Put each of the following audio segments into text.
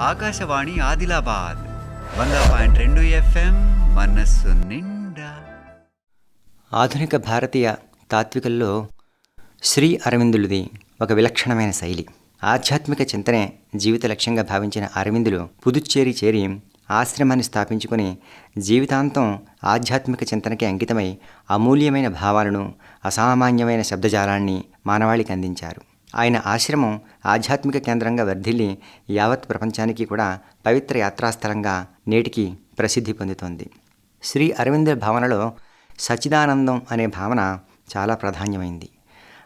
ఆకాశవాణి ఆదిలాబాద్ వంద పాయింట్ రెండు ఎఫ్ఎం మనస్సు నిండా. ఆధునిక భారతీయ తాత్వికల్లో శ్రీ అరవిందులది ఒక విలక్షణమైన శైలి. ఆధ్యాత్మిక చింతనే జీవిత లక్ష్యంగా భావించిన అరవిందులు పుదుచ్చేరి చేరి ఆశ్రమాన్ని స్థాపించుకొని జీవితాంతం ఆధ్యాత్మిక చింతనకి అంకితమై అమూల్యమైన భావాలను అసామాన్యమైన శబ్దజాలాన్ని మానవాళికి అందించారు. ఆయన ఆశ్రమం ఆధ్యాత్మిక కేంద్రంగా వర్ధిల్లి యావత్ ప్రపంచానికి కూడా పవిత్ర యాత్రాస్థలంగా నేటికి ప్రసిద్ధి పొందుతోంది. శ్రీ అరవింద భావనలో సచ్చిదానందం అనే భావన చాలా ప్రాధాన్యమైంది.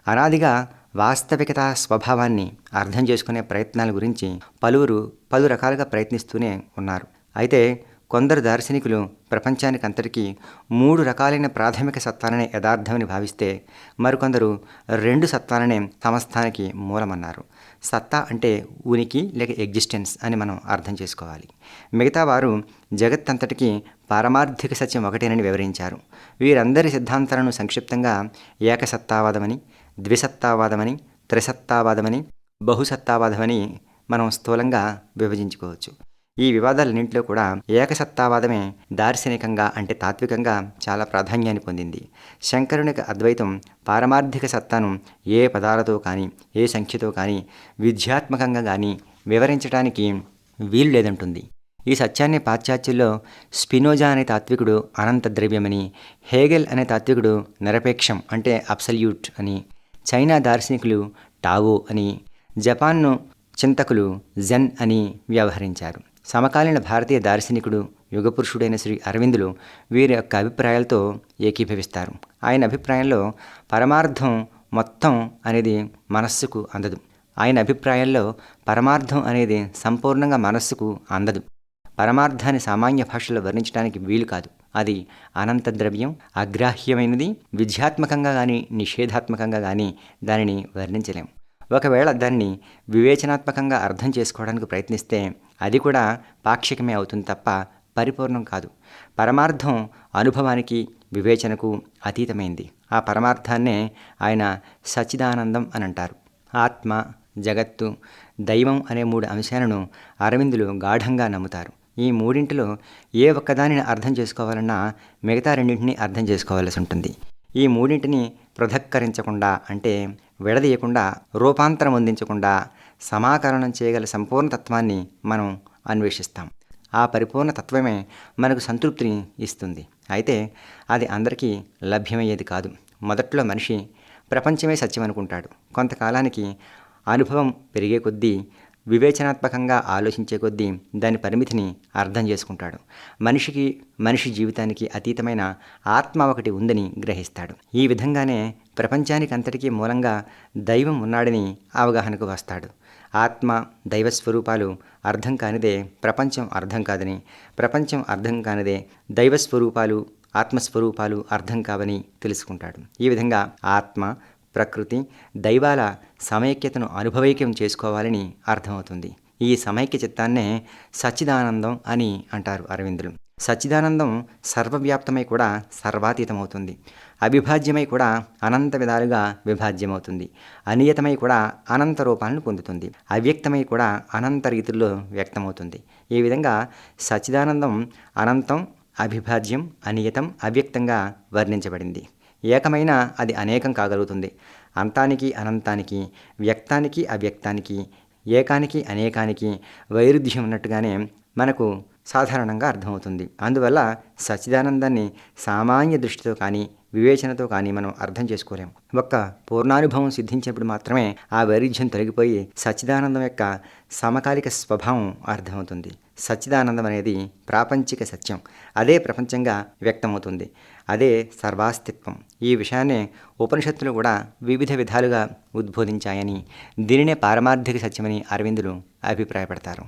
అనాదిగా వాస్తవికత స్వభావాన్ని అర్థం చేసుకునే ప్రయత్నాల గురించి పలువురు పలు రకాలుగా ప్రయత్నిస్తూనే ఉన్నారు. అయితే కొందరు దార్శనికులు ప్రపంచానికి అంతటికీ మూడు రకాలైన ప్రాథమిక సత్వాలనే యథార్థమని భావిస్తే మరికొందరు రెండు సత్వాలనే సమస్తానికి మూలమన్నారు. సత్తా అంటే ఉనికి లేక ఎగ్జిస్టెన్స్ అని మనం అర్థం చేసుకోవాలి. మిగతా వారు జగత్తంతటికీ పారమార్థిక సత్యం ఒకటేనని వివరించారు. వీరందరి సిద్ధాంతాలను సంక్షిప్తంగా ఏకసత్తావాదమని ద్విసత్తావాదమని త్రిసత్తావాదమని బహుసత్తావాదమని మనం స్థూలంగా విభజించుకోవచ్చు. ఈ వివాదాలన్నింటిలో కూడా ఏకసత్తావాదమే దార్శనికంగా అంటే తాత్వికంగా చాలా ప్రాధాన్యాన్ని పొందింది. శంకరునికి అద్వైతం పారమార్థిక సత్తాను ఏ పదాలతో కానీ ఏ సంఖ్యతో కానీ విద్యాత్మకంగా కానీ వివరించడానికి వీలు లేదంటుంది. ఈ సత్యాన్ని పాశ్చాత్యుల్లో స్పినోజా అనే తాత్వికుడు అనంత ద్రవ్యమని హేగెల్ అనే తాత్వికుడు నిరపేక్షం అంటే అబ్సల్యూట్ అని చైనా దార్శనికులు టావో అని జపాన్ను చింతకులు జెన్ అని వ్యవహరించారు. సమకాలీన భారతీయ దార్శనికుడు యుగపురుషుడైన శ్రీ అరవిందులు వీరి యొక్క అభిప్రాయాలతో ఏకీభవిస్తారు. ఆయన అభిప్రాయంలో పరమార్థం మొత్తం అనేది మనస్సుకు అందదు. ఆయన అభిప్రాయంలో పరమార్థం అనేది సంపూర్ణంగా మనస్సుకు అందదు. పరమార్థాన్ని సామాన్య భాషలో వర్ణించడానికి వీలు కాదు. అది అనంత ద్రవ్యం అగ్రాహ్యమైనది విద్యాత్మకంగా కానీ నిషేధాత్మకంగా కానీ దానిని వర్ణించలేము ఒకవేళ దాన్ని వివేచనాత్మకంగా అర్థం చేసుకోవడానికి ప్రయత్నిస్తే అది కూడా పాక్షికమే అవుతుంది తప్ప పరిపూర్ణం కాదు. పరమార్థం అనుభవానికి వివేచనకు అతీతమైంది. ఆ పరమార్థాన్నే ఆయన సచ్చిదానందం అని అంటారు ఆత్మ జగత్తు దైవం అనే మూడు అంశాలను అరవిందులు గాఢంగా నమ్ముతారు. ఈ మూడింటిలో ఏ ఒక్కదానిని అర్థం చేసుకోవాలన్నా మిగతా రెండింటిని అర్థం చేసుకోవాల్సి ఉంటుంది. ఈ మూడింటిని పృథక్కరించకుండా అంటే విడదీయకుండా రూపాంతరం అందించకుండా సమాకరణం చేయగల సంపూర్ణ తత్వాన్ని మనం అన్వేషిస్తాం. ఆ పరిపూర్ణ తత్వమే మనకు సంతృప్తిని ఇస్తుంది. అయితే అది అందరికీ లభ్యమయ్యేది కాదు. మొదట్లో మనిషి ప్రపంచమే సత్యం అనుకుంటాడు కొంతకాలానికి అనుభవం పెరిగే కొద్దీ వివేచనాత్మకంగా ఆలోచించే కొద్దీ దాని పరిమితిని అర్థం చేసుకుంటాడు. మనిషికి మనిషి జీవితానికి అతీతమైన ఆత్మ ఒకటి ఉందని గ్రహిస్తాడు. ఈ విధంగానే ప్రపంచానికి అంతటికీ మూలంగా దైవం ఉన్నాడని అవగాహనకు వస్తాడు. ఆత్మ దైవస్వరూపాలు అర్థం కానిదే ప్రపంచం అర్థం కాదని ప్రపంచం అర్థం కానిదే దైవస్వరూపాలు ఆత్మస్వరూపాలు అర్థం కావని తెలుసుకుంటాడు. ఈ విధంగా ఆత్మ ప్రకృతి దైవాల సమైక్యతను అనుభవైక్యం చేసుకోవాలని అర్థమవుతుంది. ఈ సమైక్య చిత్తాన్నే సచ్చిదానందం అని అంటారు అరవిందులు. సచ్చిదానందం సర్వవ్యాప్తమై కూడా సర్వాతీతమవుతుంది. అవిభాజ్యమై కూడా అనంత విధాలుగా విభాజ్యమవుతుంది. అనియతమై కూడా అనంత రూపాలను పొందుతుంది. అవ్యక్తమై కూడా అనంత రీతుల్లో వ్యక్తమవుతుంది. ఈ విధంగా సచ్చిదానందం అనంతం అవిభాజ్యం అనియతం అవ్యక్తంగా వర్ణించబడింది. ఏకమైన అది అనేకం కాగలుగుతుంది. అంతానికి అనంతానికి వ్యక్తానికి అవ్యక్తానికి ఏకానికి అనేకానికి వైరుధ్యం ఉన్నట్టుగానే మనకు సాధారణంగా అర్థమవుతుంది. అందువల్ల సచ్చిదానందాన్ని సామాన్య దృష్టితో కానీ వివేచనతో కానీ మనం అర్థం చేసుకోలేం ఒక్క పూర్ణానుభవం సిద్ధించినప్పుడు మాత్రమే ఆ వైరుధ్యం తొలగిపోయి సచ్చిదానందం యొక్క సమకాలిక స్వభావం అర్థమవుతుంది. సచ్చిదానందం అనేది ప్రాపంచిక సత్యం. అదే ప్రపంచంగా వ్యక్తమవుతుంది. అదే సర్వాస్తిత్వం. ఈ విషయాన్ని ఉపనిషత్తులు కూడా వివిధ విధాలుగా ఉద్బోధించాయని దీనినే పారమార్థిక సత్యమని అరవిందులు అభిప్రాయపడతారు.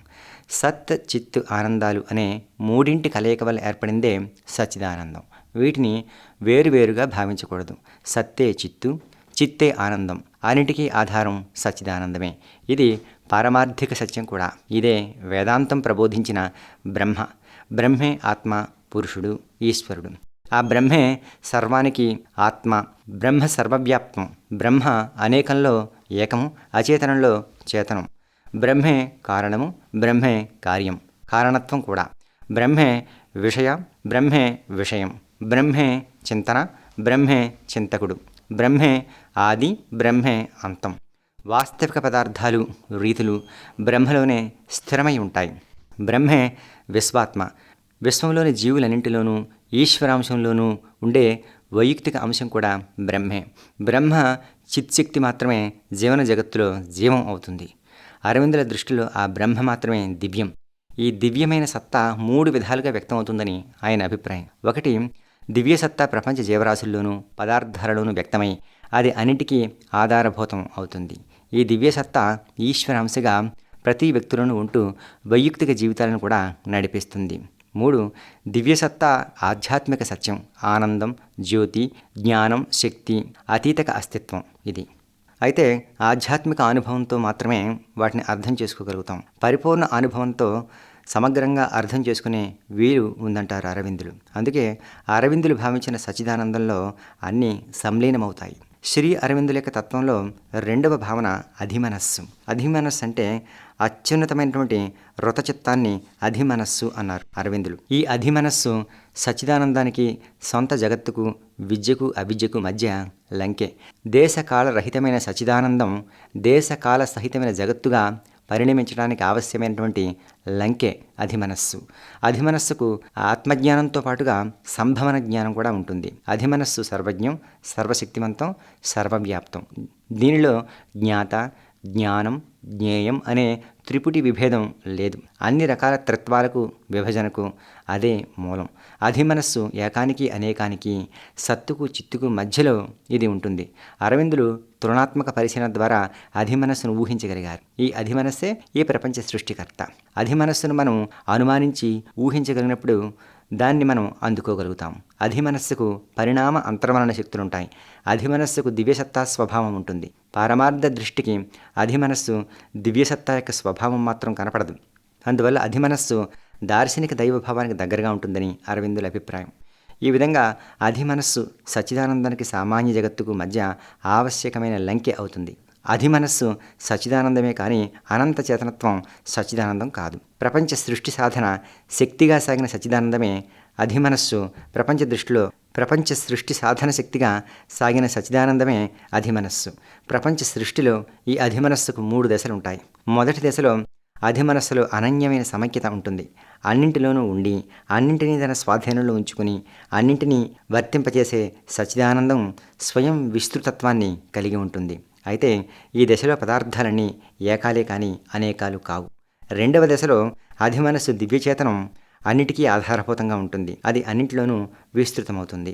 సత్ చిత్తు ఆనందాలు అనే మూడింటి కలయిక వల్ల ఏర్పడిందే సచ్చిదానందం. వీటిని వేరువేరుగా భావించకూడదు. సత్తే చిత్తు చిత్తే ఆనందం. అన్నిటికీ ఆధారం సచ్చిదానందమే. ఇది పారమార్థిక సత్యం కూడా. ఇదే వేదాంతం ప్రబోధించిన బ్రహ్మ. బ్రహ్మే ఆత్మ పురుషుడు ఈశ్వరుడు. ఆ బ్రహ్మే సర్వానికి ఆత్మ. బ్రహ్మ సర్వవ్యాప్తం. బ్రహ్మ అనేకంలో ఏకము అచేతనంలో చేతనం. బ్రహ్మే కారణము బ్రహ్మే కార్యం కారణత్వం కూడా. బ్రహ్మే విషయ బ్రహ్మే విషయం. బ్రహ్మే చింతన బ్రహ్మే చింతకుడు బ్రహ్మే ఆది బ్రహ్మే అంతం. వాస్తవిక పదార్థాలు రీతులు బ్రహ్మలోనే స్థిరమై ఉంటాయి. బ్రహ్మే విశ్వాత్మ. విశ్వంలోని జీవులన్నింటిలోనూ ఈశ్వరాంశంలోనూ ఉండే వైయక్తిక అంశం కూడా బ్రహ్మే. బ్రహ్మ చిత్శక్తి మాత్రమే జీవన జగత్తులో జీవం అవుతుంది. అరవిందుల దృష్టిలో ఆ బ్రహ్మ మాత్రమే దివ్యం. ఈ దివ్యమైన సత్తా మూడు విధాలుగా వ్యక్తమవుతుందని ఆయన అభిప్రాయం. ఒకటి దివ్యసత్తా ప్రపంచ జీవరాశుల్లోనూ పదార్థాలలోనూ వ్యక్తమై అది అన్నిటికీ ఆధారభూతం అవుతుంది. ఈ దివ్యసత్తా ఈశ్వరాంశగా ప్రతి వ్యక్తులను ఉంటూ వైయక్తిక జీవితాలను కూడా నడిపిస్తుంది. మూడు దివ్యసత్తా ఆధ్యాత్మిక సత్యం ఆనందం జ్యోతి జ్ఞానం శక్తి అతీతక అస్తిత్వం ఇది. అయితే ఆధ్యాత్మిక అనుభవంతో మాత్రమే వాటిని అర్థం చేసుకోగలుగుతాం. పరిపూర్ణ అనుభవంతో సమగ్రంగా అర్థం చేసుకునే వీలు ఉందంటారు అరవిందులు. అందుకే అరవిందులు భావించిన సచిదానందంలో అన్నీ సంలీనమవుతాయి. శ్రీ అరవిందుల యొక్క తత్వంలో రెండవ భావన అధిమనస్సు. అధిమనస్సు అంటే అత్యున్నతమైనటువంటి రుతచిత్తాన్ని అధిమనస్సు అన్నారు అరవిందులు. ఈ అధిమనస్సు సచిదానందానికి సొంత జగత్తుకు విద్యకు అవిద్యకు మధ్య లంకె. దేశకాల రహితమైన సచిదానందం దేశకాల సహితమైన జగత్తుగా పరిణమించడానికి ఆవశ్యమైనటువంటి లంకే అధిమనస్సు. అధిమనస్సుకు ఆత్మజ్ఞానంతో పాటుగా సంభవన జ్ఞానం కూడా ఉంటుంది. అధిమనస్సు సర్వజ్ఞం సర్వశక్తివంతం సర్వవ్యాప్తం. దీనిలో జ్ఞాత జ్ఞానం జ్ఞేయం అనే త్రిపుటి విభేదం లేదు. అన్ని రకాల త్రిత్వాలకు విభజనకు అదే మూలం. అధిమనస్సు ఏకానికి అనేకానికి సత్తుకు చిత్తుకు మధ్యలో ఇది ఉంటుంది. అరవిందులు తులనాత్మక పరిశీలన ద్వారా అధిమనస్సును ఊహించగలిగారు. ఈ అధిమనస్సే ఈ ప్రపంచ సృష్టికర్త. అధిమనస్సును మనం అనుమానించి ఊహించగలిగినప్పుడు దాన్ని మనం అందుకోగలుగుతాం. అధిమనస్సుకు పరిణామ అంతర్మరణ శక్తులుంటాయి. అధిమనస్సుకు దివ్యసత్తా స్వభావం ఉంటుంది. పారమార్థ దృష్టికి అధిమనస్సు దివ్యసత్తా యొక్క స్వభావం మాత్రం కనపడదు. అందువల్ల అధిమనస్సు దార్శనిక దైవభావానికి దగ్గరగా ఉంటుందని అరవిందుల అభిప్రాయం. ఈ విధంగా అధిమనస్సు సచ్చిదానందానికి సామాన్య జగత్తుకు మధ్య ఆవశ్యకమైన లంకె అవుతుంది. అధిమనస్సు సచ్చిదానందమే కానీ అనంత చేతనత్వం సచ్చిదానందం కాదు. ప్రపంచ సృష్టి సాధన శక్తిగా సాగిన సచ్చిదానందమే అధిమనస్సు ప్రపంచ దృష్టిలో ప్రపంచ సృష్టి సాధన శక్తిగా సాగిన సచిదానందమే అధిమనస్సు. ప్రపంచ సృష్టిలో ఈ అధిమనస్సుకు మూడు దశలు ఉంటాయి మొదటి దశలో అధిమనస్సులో అనన్యమైన సమైక్యత ఉంటుంది. అన్నింటిలోనూ ఉండి అన్నింటినీ తన స్వాధీనంలో ఉంచుకుని అన్నింటినీ వర్తింపచేసే సచిదానందం స్వయం విస్తృతత్వాన్ని కలిగి ఉంటుంది. అయితే ఈ దశలో పదార్థాలన్నీ ఏకాలే కానీ అనేకాలు కావు. రెండవ దశలో అధిమనస్సు దివ్యచేతనం అన్నిటికీ ఆధారభూతంగా ఉంటుంది. అది అన్నింటిలోనూ విస్తృతమవుతుంది.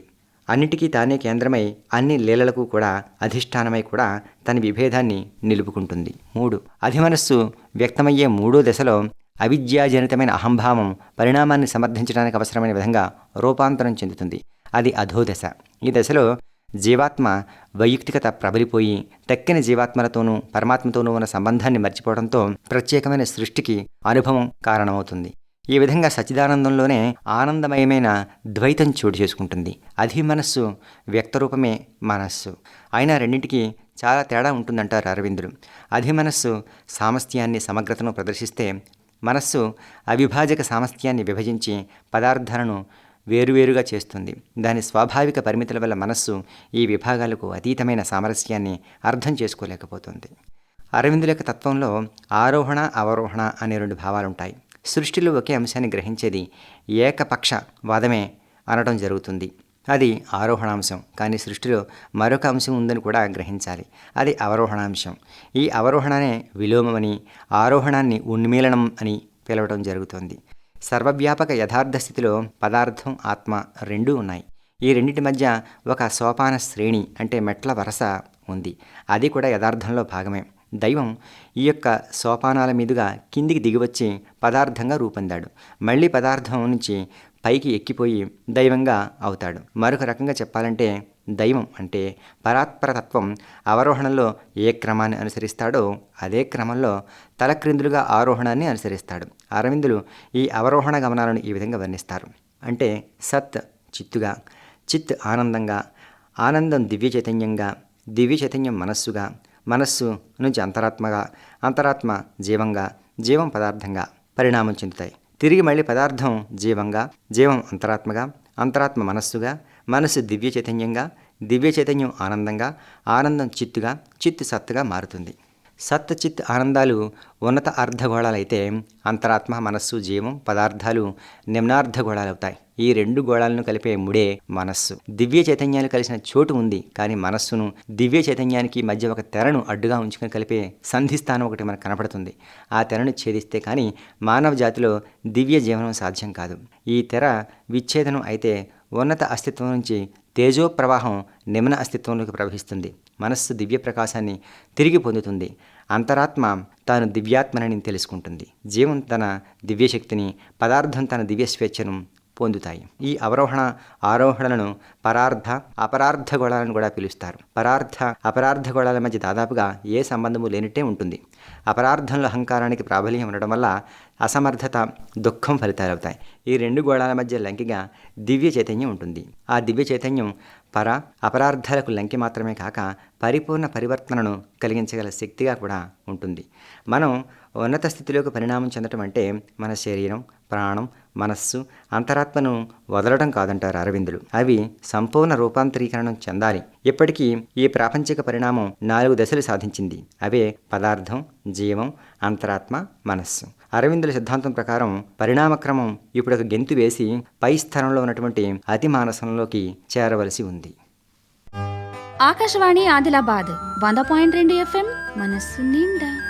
అన్నిటికీ తానే కేంద్రమై అన్ని లీలలకు కూడా అధిష్టానమై కూడా తన విభేదాన్ని నిలుపుకుంటుంది. మూడు. అధిమనస్సు వ్యక్తమయ్యే మూడో దశలో అవిద్యాజనితమైన అహంభావం పరిణామాన్ని సమర్థించడానికి అవసరమైన విధంగా రూపాంతరం చెందుతుంది. అది అధోదశ ఈ దశలో జీవాత్మ వైయక్తికత ప్రబలిపోయి తక్కిన జీవాత్మలతోనూ పరమాత్మతోనూ ఉన్న సంబంధాన్ని మర్చిపోవడంతో ప్రత్యేకమైన సృష్టికి అనుభవం కారణమవుతుంది. ఈ విధంగా సచిదానందంలోనే ఆనందమయమైన ద్వైతం చోటు చేసుకుంటుంది. అది మనస్సు వ్యక్తరూపమే మనస్సు. అయినా రెండింటికి చాలా తేడా ఉంటుందంటారు అరవిందులు. అది మనస్సు సామస్థ్యాన్ని సమగ్రతను ప్రదర్శిస్తే మనస్సు అవిభాజక సామర్థ్యాన్ని విభజించి పదార్థాలను వేరువేరుగా చేస్తుంది. దాని స్వాభావిక పరిమితుల వల్ల మనస్సు ఈ విభాగాలకు అతీతమైన సామరస్యాన్ని అర్థం చేసుకోలేకపోతుంది. అరవిందుల యొక్క తత్వంలో ఆరోహణ అవరోహణ అనే రెండు భావాలుంటాయి. సృష్టిలో ఒకే అంశాన్ని గ్రహించేది ఏకపక్ష వాదమే అనడం జరుగుతుంది. అది ఆరోహణాంశం. కానీ సృష్టిలో మరొక అంశం ఉందని కూడా గ్రహించాలి. అది అవరోహణాంశం. ఈ అవరోహణనే విలోమమని ఆరోహణాన్ని ఉన్మీలనం అని పిలవడం జరుగుతుంది. సర్వవ్యాపక యథార్థ స్థితిలో పదార్థం ఆత్మ రెండూ ఉన్నాయి. ఈ రెండింటి మధ్య ఒక సోపాన శ్రేణి అంటే మెట్ల వరస ఉంది. అది కూడా యథార్థంలో భాగమే. దైవం ఈ యొక్క సోపానాల మీదుగా కిందికి దిగివచ్చి పదార్థంగా రూపొందాడు. మళ్ళీ పదార్థం నుంచి పైకి ఎక్కిపోయి దైవంగా అవుతాడు. మరొక రకంగా చెప్పాలంటే దైవం అంటే పరాత్పరతత్వం అవరోహణలో ఏ క్రమాన్ని అనుసరిస్తాడో అదే క్రమంలో తలక్రిందులుగా ఆరోహణాన్ని అనుసరిస్తాడు. అరవిందులు ఈ అవరోహణ గమనాలను ఈ విధంగా వర్ణిస్తారు. అంటే సత్ చిత్తుగా చిత్ ఆనందంగా ఆనందం దివ్య చైతన్యంగా దివ్య చైతన్యం మనస్సుగా మనస్సు నుంచి అంతరాత్మగా అంతరాత్మ జీవంగా జీవం పదార్థంగా పరిణామం చెందుతాయి. తిరిగి మళ్ళీ పదార్థం జీవంగా జీవం అంతరాత్మగా అంతరాత్మ మనస్సుగా మనస్సు దివ్య చైతన్యంగా దివ్య చైతన్యం ఆనందంగా ఆనందం చిత్తుగా చిత్తు సత్తుగా మారుతుంది. సత్చిత్ ఆనందాలు ఉన్నత అర్ధగోళాలైతే అంతరాత్మ మనస్సు జీవం పదార్థాలు నిమ్నార్ధగోళాలవుతాయి ఈ రెండు గోళాలను కలిపే ముడే మనస్సు. దివ్య చైతన్యాలు కలిసిన చోటు ఉంది కానీ మనస్సును దివ్య చైతన్యానికి మధ్య ఒక తెరను అడ్డుగా ఉంచుకొని కలిపే సంధిస్థానం ఒకటి మనకు కనపడుతుంది. ఆ తెరను ఛేదిస్తే కానీ మానవ జాతిలో దివ్య జీవనం సాధ్యం కాదు. ఈ తెర విచ్ఛేదనం అయితే ఉన్నత అస్తిత్వం నుంచి తేజో ప్రవాహం నిమ్న అస్తిత్వంలోకి ప్రవహిస్తుంది. మనస్సు దివ్య ప్రకాశాన్ని తిరిగి పొందుతుంది. అంతరాత్మ తాను దివ్యాత్మనని తెలుసుకుంటుంది. జీవం తన దివ్యశక్తిని పదార్థం తన దివ్య స్వేచ్ఛను పొందుతాయి. ఈ అవరోహణ ఆరోహణలను పరార్థ అపరార్థ గోళాలను కూడా పిలుస్తారు. పరార్థ అపరార్థ గోళాల మధ్య దాదాపుగా ఏ సంబంధము లేనట్టే ఉంటుంది. అపరార్థంలో అహంకారానికి ప్రాబల్యం ఉండడం వల్ల అసమర్థత దుఃఖం ఫలితాలవుతాయి ఈ రెండు గోళాల మధ్య లంకిగా దివ్య చైతన్యం ఉంటుంది. ఆ దివ్య చైతన్యం పర అపరార్థాలకు లంకి మాత్రమే కాక పరిపూర్ణ పరివర్తనను కలిగించగల శక్తిగా కూడా ఉంటుంది. మనం ఉన్నత స్థితిలోకి పరిణామం చెందటం అంటే మన శరీరం ప్రాణం మనస్సు అంతరాత్మను వదలడం కాదంటారు అరవిందులు. అవి సంపూర్ణ రూపాంతరీకరణం చెందాలి. ఇప్పటికీ ఈ ప్రాపంచిక పరిణామం నాలుగు దశలు సాధించింది. అవే పదార్థం జీవం అంతరాత్మ మనస్సు. అరవిందుల సిద్ధాంతం ప్రకారం పరిణామక్రమం ఇప్పుడు ఒక గెంతు వేసి పై స్థానంలో ఉన్నటువంటి అతి మానసంలోకి చేరవలసి ఉంది. ఆకాశవాణి ఆదిలాబాద్ వంద పాయింట్ రెండు ఎఫ్ఎం మనస్సు నిండా.